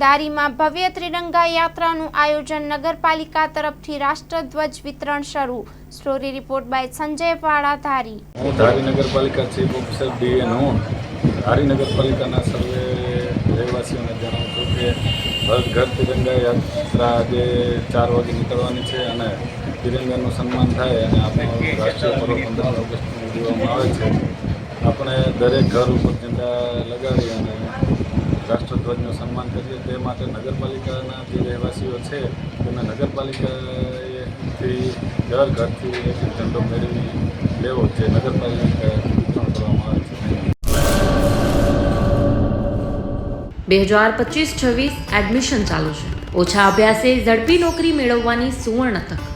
દારીમાં ભવ્ય ત્રિરંગા યાત્રાનું આયોજન નગરપાલિકા તરફથી રાષ્ટ્રધ્વજ વિતરણ શરૂ. સ્ટોરી રિપોર્ટ બાય સંજય વાળા ધારી ધારી નગરપાલિકા ચીફ ઓફિસર બી એન હું. ધારી નગરપાલિકાના સર્વે રહેવાસીઓને જણાવું છું કે ઘર તિરંગા યાત્રા આજે ચાર વાગે નીકળવાની છે અને તિરંગાનું સન્માન થાય અને આપણો રાષ્ટ્રીય પર્વ પંદર ઓગસ્ટ ઉજવવામાં આવે છે. આપણે દરેક ઘર ઉપર ઝંડા લગાવી અને રાષ્ટ્રધ્વજનું સન્માન કરીએ તે માટે નગરપાલિકાના જે રહેવાસીઓ છે, તેમને નગરપાલિકાએથી ઘર ઘરથી એક ઝંડો મેળવી લેવો જે નગરપાલિકા વિતરણ કરવામાં આવે છે. બે હજાર પચીસ છવ્વીસ એડમિશન ચાલુ છે. ઓછા અભ્યાસે ઝડપી નોકરી મેળવવાની સુવર્ણ તક.